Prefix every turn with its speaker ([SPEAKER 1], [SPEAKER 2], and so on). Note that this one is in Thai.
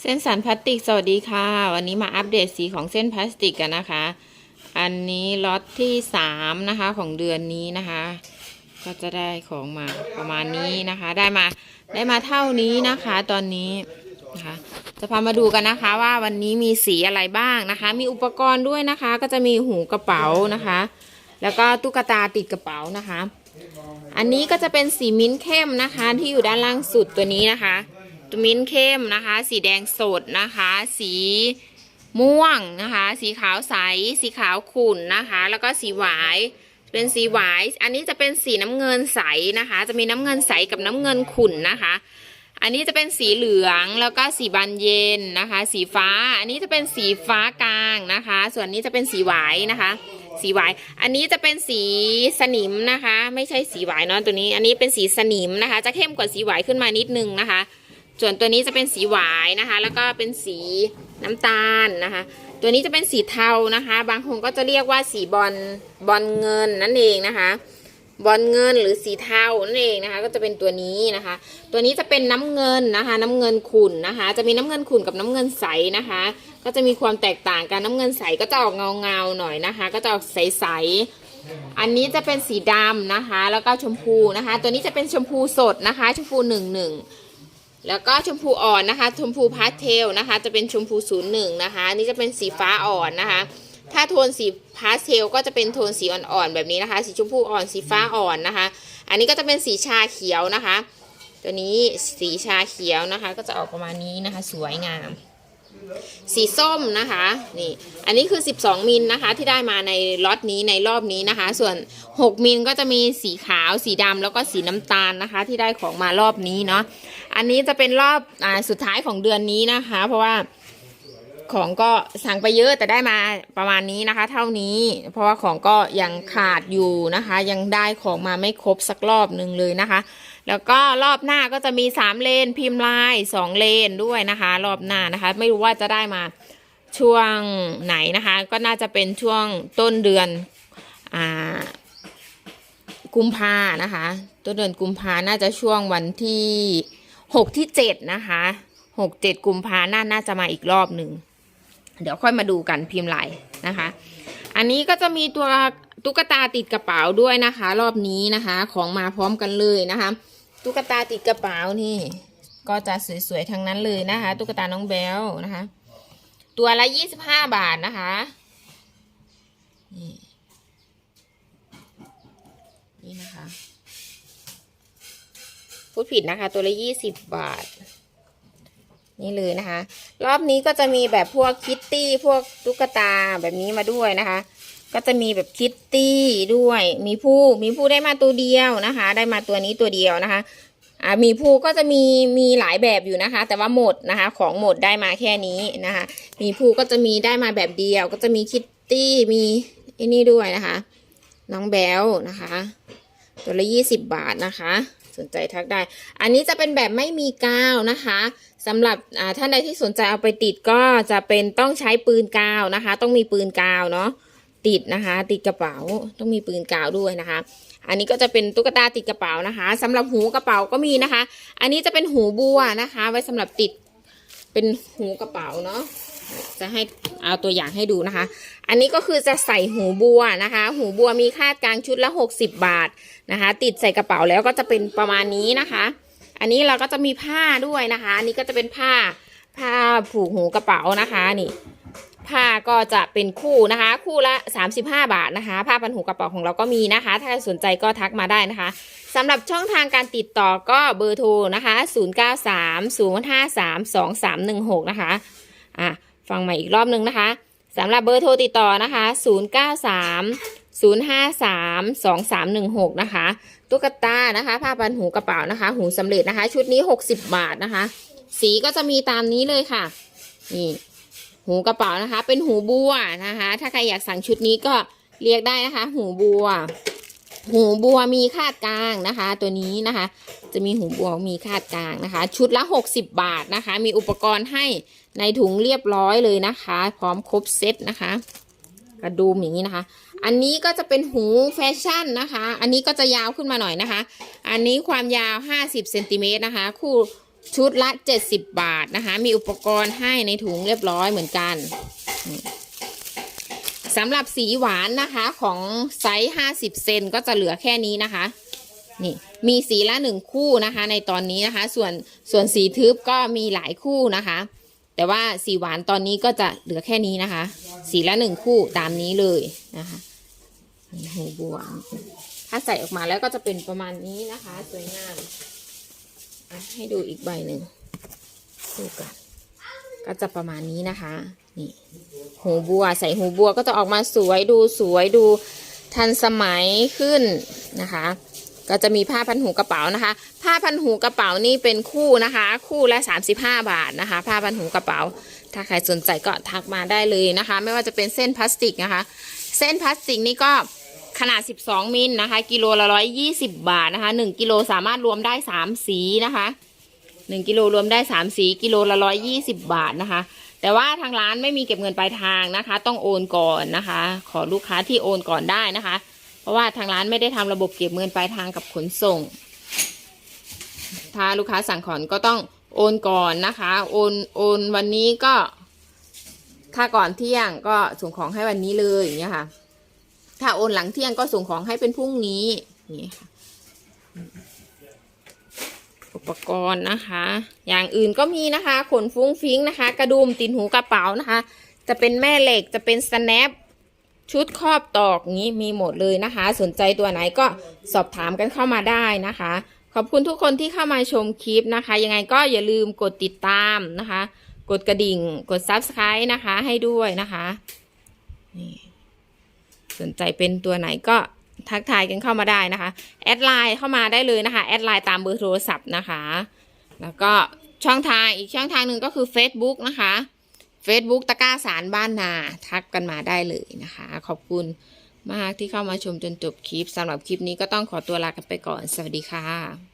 [SPEAKER 1] เส้นสันพลาสติก สวัสดีค่ะ วันนี้มาอัปเดตสีของเส้นพลาสติกกันนะคะ อันนี้ล็อตที่สามนะคะของเดือนนี้นะคะ ก็จะได้ของมาประมาณนี้นะคะ ได้มาได้มาเท่านี้นะคะ ตอนนี้นะคะ จะพามาดูกันนะคะว่าวันนี้มีสีอะไรบ้างนะคะ มีอุปกรณ์ด้วยนะคะ ก็จะมีหูกระเป๋านะคะ แล้วก็ตุ๊กตาติดกระเป๋านะคะ อันนี้ก็จะเป็นสีมิ้นท์เข้มนะคะ ที่อยู่ด้านล่างสุดตัวนี้นะคะ มิ้นเข้มนะคะ สีแดงสดนะคะ สีม่วงนะคะ สีขาวใส สีขาวขุ่นนะคะ แล้วก็สีหวาย เป็นสีหวาย อันนี้จะเป็นสีน้ำเงินใสนะคะ จะมีน้ำเงินใสกับน้ำเงินขุ่นนะคะ อันนี้จะเป็นสีเหลืองแล้วก็สีบานเย็นนะคะ สีฟ้า อันนี้จะเป็นสีฟ้ากลางนะคะ ส่วนนี้จะเป็นสีหวายนะคะ สีหวาย อันนี้จะเป็นสีสนิมนะคะ ไม่ใช่สีหวายเนาะตัวนี้ อันนี้เป็นสีสนิมนะคะ จะเข้มกว่าสีหวายขึ้นมานิดนึงนะคะ ส่วนตัวนี้จะเป็นสีหวายนะคะ แล้วก็เป็นสีน้ำตาลนะคะ ตัวนี้จะเป็นสีเทานะคะ บางคนก็จะเรียกว่าสีบอลบอลเงินนั่นเองนะคะ บอลเงินหรือสีเทานั่นเองนะคะ ก็จะเป็นตัวนี้นะคะ ตัวนี้จะเป็นน้ำเงินนะคะ น้ำเงินขุ่นนะคะ จะมีน้ำเงินขุ่นกับน้ำเงินใสนะคะ ก็จะมีความแตกต่างกันน้ำเงินใสก็จะออกเงาเงาๆหน่อยนะคะ ก็จะออกใสๆอันนี้จะเป็นสีดำนะคะ แล้วก็ชมพูนะคะ ตัวนี้จะเป็นชมพูสดนะคะ ชมพูหนึ่งหนึ่ง แล้วก็ชมพูอ่อนนะคะ ชมพูพาสเทลนะคะ จะเป็นชมพูศูนย์หนึ่งนะคะนนี่จะเป็นสีฟ้าอ่อนนะคะ ถ้าโทนสีพาสเทลก็จะเป็นโทนสีอ่อนๆแบบนี้นะคะ สีชมพูอ่อนสีฟ้าอ่อนนะคะ อันนี้ก็จะเป็นสีชาเขียวนะคะ ตัวนี้สีชาเขียวนะคะ ก็จะออกประมาณนี้นะคะ สวยงาม สีส้มนะคะนี่อันนี้คือ 12 มิลนะคะที่ได้มาในล็อตนี้ในรอบนี้นะคะ ส่วน 6 มิลก็จะมีสีขาว สีดำแล้วก็สีน้ำตาลนะคะ ที่ได้ของมารอบนี้เนาะ อันนี้จะเป็นรอบอ่าสุดท้ายของเดือนนี้นะคะ เพราะว่าของก็สั่งไปเยอะแต่ได้มาประมาณนี้นะคะ เท่านี้ เพราะว่าของก็ยังขาดอยู่นะคะ ยังได้ของมาไม่ครบสักรอบหนึ่งเลยนะคะ แล้วก็รอบหน้าก็จะมีสามเลนพิมพ์ลายสองเลนด้วยนะคะ รอบหน้านะคะ ไม่รู้ว่าจะได้มาช่วงไหนนะคะ ก็น่าจะเป็นช่วงต้นเดือนอ่ากุมภานะคะ ต้นเดือนกุมภาน่าจะช่วงวันที่ หกที่เจ็ดนะคะหกเจ็ดกุมภาน่าน่าจะมาอีกรอบหนึ่งเดี๋ยวค่อยมาดูกันพิมพ์ลายนะคะ อันนี้ก็จะมีตัวตุ๊กตาติดกระเป๋าด้วยนะคะ รอบนี้นะคะ ของมาพร้อมกันเลยนะคะ ตุ๊กตาติดกระเป๋านี่ ก็จะสวยๆทั้งนั้นเลยนะคะ ตุ๊กตาน้องแบลนะคะ ตัวละยี่สิบห้าบาทนะคะนี่นี่นะคะ พูดผิดนะคะ ตัวละยี่สิบบาท นี่เลยนะคะ รอบนี้ก็จะมีแบบพวกคิตตี้พวกตุ๊กตาแบบนี้มาด้วยนะคะ ก็จะมีแบบคิตตี้ด้วย มีผู้มีผู้ได้มาตัวเดียวนะคะ ได้มาตัวนี้ตัวเดียวนะคะอ่ามีผู้ก็จะมีมีหลายแบบอยู่นะคะ แต่ว่าหมดนะคะ ของหมดได้มาแค่นี้นะคะ มีผู้ก็จะมีได้มาแบบเดียว ก็จะมีคิตตี้มีไอ้นี่ด้วยนะคะ น้องแบลนะคะ ตัวละยี่สิบบาทนะคะ สนใจทักได้ อันนี้จะเป็นแบบไม่มีกาวนะคะสำหรับท่านใดที่สนใจเอาไปติดก็จะเป็นต้องใช้ปืนกาวนะคะ ต้องมีปืนกาวเนาะติดนะคะ ติดกระเป๋าต้องมีปืนกาวด้วยนะคะ อันนี้ก็จะเป็นตุ๊กตาติดกระเป๋านะคะสำหรับหูกระเป๋าก็มีนะคะ อันนี้จะเป็นหูบัวนะคะ ไว้สำหรับติดเป็นหูกระเป๋าเนาะ จะให้เอาตัวอย่างให้ดูนะคะ อันนี้ก็คือจะใส่หูบัวนะคะ หูบัวมีค่ากลางชุดละ 60 บาทนะคะ ติดใส่กระเป๋าแล้วก็จะเป็นประมาณนี้นะคะ อันนี้เราก็จะมีผ้าด้วยนะคะ อันนี้ก็จะเป็นผ้าผ้าผูกหูกระเป๋านะคะนี่ผ้าก็จะเป็นคู่นะคะ คู่ละ 35 บาทนะคะ ผ้าพันหูกระเป๋าของเราก็มีนะคะ ถ้าสนใจก็ทักมาได้นะคะสำหรับช่องทางการติดต่อก็เบอร์โทรนะคะ 0930532316 นะคะอะ ฟังใหม่อีกรอบนึงนะคะสำหรับเบอร์โทรติดต่อนะคะ 0930532316 นะคะ ตุ๊กตานะคะ ผ้าพันหูกระเป๋านะคะ หูสำเร็จนะคะ ชุดนี้ 60 บาทนะคะ สีก็จะมีตามนี้เลยค่ะ นี่ หูกระเป๋านะคะ เป็นหูบัวนะคะ ถ้าใครอยากสั่งชุดนี้ก็เรียกได้นะคะ หูบัว หูบัวมีคาดกลางนะคะ ตัวนี้นะคะ จะมีหูบัวมีคาดกลางนะคะ ชุดละ 60 บาทนะคะ มีอุปกรณ์ให้ในถุงเรียบร้อยเลยนะคะ พร้อมครบเซตนะคะกระดุมอย่างนี้นะคะ อันนี้ก็จะเป็นหูแฟชั่นนะคะ อันนี้ก็จะยาวขึ้นมาหน่อยนะคะ อันนี้ความยาว 50เซนติเมตรนะคะ คู่ชุดละ 70 บาทนะคะ มีอุปกรณ์ให้ในถุงเรียบร้อยเหมือนกันอื สำหรับสีหวานนะคะของไซส์50เซนก็จะเหลือแค่นี้นะคะ นี่มีสีละหนึ่งคู่นะคะ ในตอนนี้นะคะ ส่วนส่วนสีทึบก็มีหลายคู่นะคะ แต่ว่าสีหวานตอนนี้ก็จะเหลือแค่นี้นะคะ สีละหนึ่งคู่ตามนี้เลยนะคะหูบัวถ้าใส่ออกมาแล้วก็จะเป็นประมาณนี้นะคะ สวยงามให้ดูอีกใบหนึ่งดูกันก็จะประมาณนี้นะคะ นี่หูบัวใส่หูบัวก็จะออกมาสวยดูสวยดูทันสมัยขึ้นนะคะ ก็จะมีผ้าพันหูกระเป๋านะคะ ผ้าพันหูกระเป๋านี่เป็นคู่นะคะ คู่ละ 35 บาทนะคะ ผ้าพันหูกระเป๋า ถ้าใครสนใจก็ทักมาได้เลยนะคะ ไม่ว่าจะเป็นเส้นพลาสติกนะคะ เส้นพลาสติกนี่ก็ขนาด 12 มิลนะคะ กิโลละ 120 บาทนะคะ 1 กิโลสามารถรวมได้ 3 สีนะคะ 1 กิโลรวมได้ 3 สี กิโลละ 120 บาทนะคะ แต่ว่าทางร้านไม่มีเก็บเงินปลายทางนะคะ ต้องโอนก่อนนะคะ ขอลูกค้าที่โอนก่อนได้นะคะ เพราะว่าทางร้านไม่ได้ทำระบบเก็บเงินปลายทางกับขนส่ง ถ้าลูกค้าสั่งของก็ต้องโอนก่อนนะคะ โอนโอนวันนี้ก็ถ้าก่อนเที่ยงก็ส่งของให้วันนี้เลยอย่างเงี้ยค่ะ ถ้าโอนหลังเที่ยงก็ส่งของให้เป็นพรุ่งนี้อย่างเงี้ยค่ะ อุปกรณ์นะคะ อย่างอื่นก็มีนะคะ ขนฟุ้งฟิ้งนะคะ กระดุมตินหูกระเป๋านะคะ จะเป็นแม่เหล็กจะเป็นสแนปชุดครอบตอกนี้มีหมดเลยนะคะ สนใจตัวไหนก็สอบถามกันเข้ามาได้นะคะ ขอบคุณทุกคนที่เข้ามาชมคลิปนะคะ ยังไงก็อย่าลืมกดติดตามนะคะ กดกระดิ่ง กด subscribe นะคะให้ด้วยนะคะนี่สนใจเป็นตัวไหนก็ ทักทายกันเข้ามาได้นะคะ แอดไลน์เข้ามาได้เลยนะคะ แอดไลน์ตามเบอร์โทรศัพท์นะคะ แล้วก็ช่องทางอีกช่องทางหนึ่งก็คือ Facebook นะคะ Facebook ตะกร้าสารบ้านนา ทักกันมาได้เลยนะคะ ขอบคุณมากที่เข้ามาชมจนจบคลิปสำหรับคลิปนี้ก็ต้องขอตัวลากันไปก่อน สวัสดีค่ะ